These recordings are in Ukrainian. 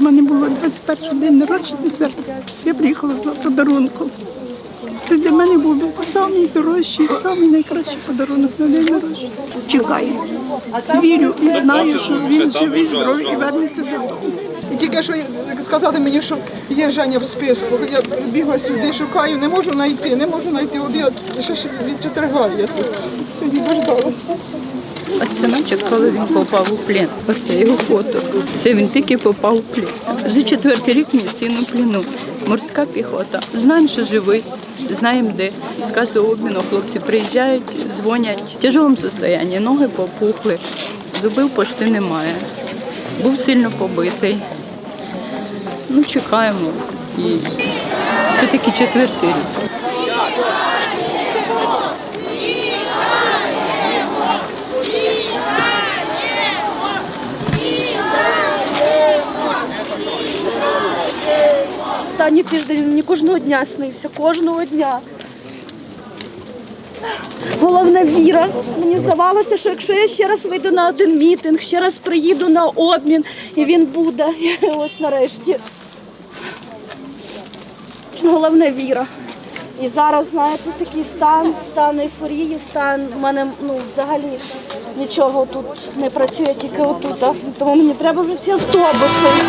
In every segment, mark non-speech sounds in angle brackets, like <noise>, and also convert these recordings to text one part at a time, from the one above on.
в мене було 21 день народження. Я приїхала за подарунком. Це для мене був найдорожчий, найкращий подарунок на день народження. Чекаю, вірю і знаю, що він живий, здоровий і вернеться додому. І тільки що сказати мені, що є Женя в списку. Я бігла сюди, шукаю, не можу знайти, не можу знайти. От я ще від четверга я тут сьогодні дождалася. Синочок, коли він попав у плен, оце його фото. Це він тільки попав у плен. Вже четвертий рік мій син у плену. Морська піхота. Знаємо, що живий, знаємо де. З кожного обміну хлопці приїжджають, дзвонять. В тяжкому стані, ноги попухли, зубів почти немає. Був сильно побитий. Ну, чекаємо. І це таки четвертий рік. Останній тиждень мені кожного дня снився, кожного дня. Головна віра. Мені здавалося, що якщо я ще раз вийду на один мітинг, ще раз приїду на обмін, і він буде. <laughs> Ось нарешті. Головна віра. І зараз, знаєте, такий стан, стан ейфорії, стан в мене ну, взагалі нічого тут не працює, тільки отут. Тому мені треба вже ці автобуси.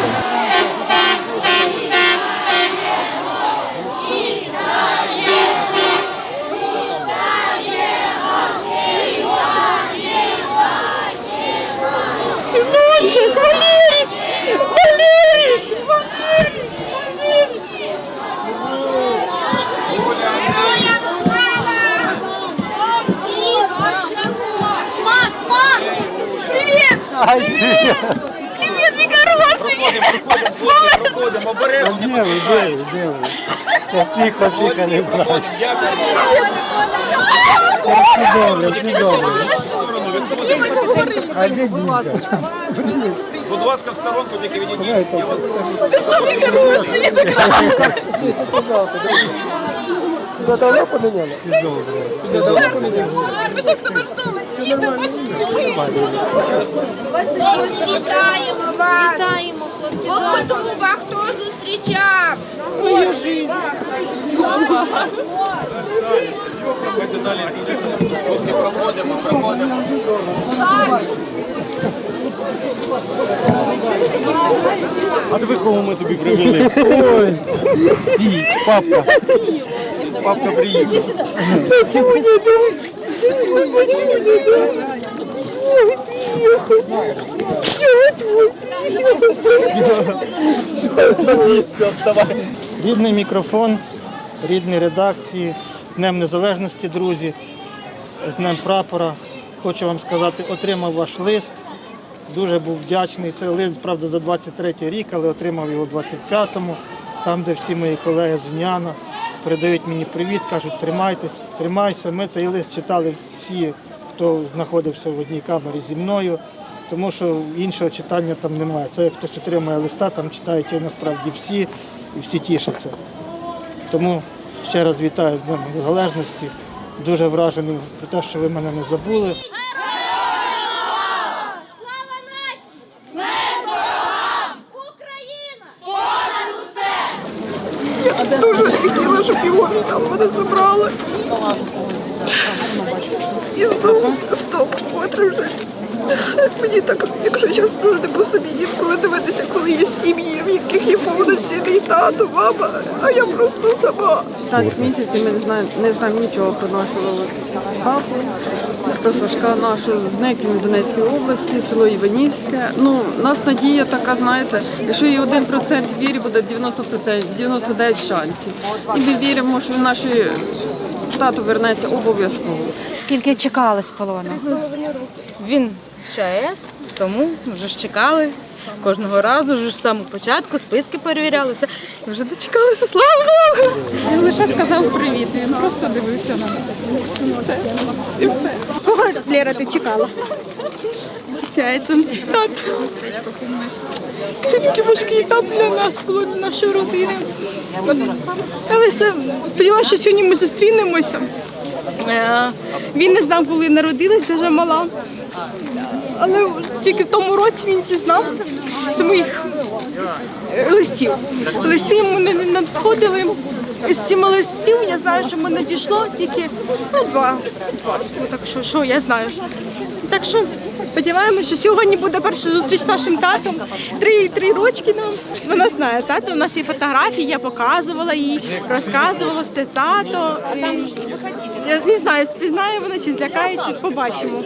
Сыночек, Валерий! Валерий! Валерий! Валерий! Макс, Макс! Привет! Привет, мій хороший! Де ви, де ви, де ви? Та Тихо, тихо, не брать. Все добре, все добре. Будь ласка, в сторонку тільки відійдіть. Я вас Здесь, пожалуйста, Туда давно поменяли? Все добре. Все давно поменяли? Вітаємо вас! Вітаємо, хлопці! Готова, хто зустрічав? Проводимо, проводимо. А диви, кого ми тобі привели? Ой, стій, папка. Папка приїхав. Все, вставай. Рідний мікрофон, рідні редакції, з Днем Незалежності, друзі, з Днем прапора. Хочу вам сказати, отримав ваш лист. Дуже був вдячний. Це лист, правда, за 23 рік, але отримав його у 25-му, там, де всі мої колеги з Уняна передають мені привіт, кажуть, тримайтесь, тримайся. Ми цей лист читали всі, хто знаходився в одній камері зі мною, тому що іншого читання там немає. Це як хтось отримує листа, там читають його насправді всі і всі тішаться. Тому ще раз вітаю з Днем Незалежності. Дуже вражений про те, що ви мене не забули. Понад! Дуже хотіла, щоб його там мене забрали. І знову стоп, котре вже. Мені так, якщо чесно, не по собі інколи дивитися, коли є сім'ї, в яких є повноцінний тато, мама, а я просто сама. 15 місяців ми не знаємо, не знаємо нічого про нашого папу, про Сашка нашого з Неків Донецької області, село Іванівське. Ну, у нас надія така, знаєте, якщо є 1% вірі, буде 90%, 99 шансів. І ми віримо, що наш тато вернеться обов'язково. Скільки чекали з полону? Він ШАЕС, тому вже ж чекали. Кожного разу вже з самого початку списки перевірялися. Вже дочекалися, слава Богу! Він лише сказав привіт, він просто дивився на нас. І все. І все. Кого, Лера, ти чекала? Стісняється. Це такий важкий етап для нас було, для нашої родини. Але все, сподіваюся, що сьогодні ми зустрінемося. Е, Він не знав, коли народилась, дуже мала. Але тільки в тому році він дізнався з моїх е, листів. Листи йому не надходили. З цими листів я знаю, що мене дійшло тільки ну, два. два. Ну, так що, що я знаю. Так що сподіваємося, що сьогодні буде перша зустріч з нашим татом. Три, три рочки нам. Вона знає, тато. У нас є фотографії, я показувала їй, розказувала, що це тато. І Я не знаю, спізнає вона чи злякається, побачимо.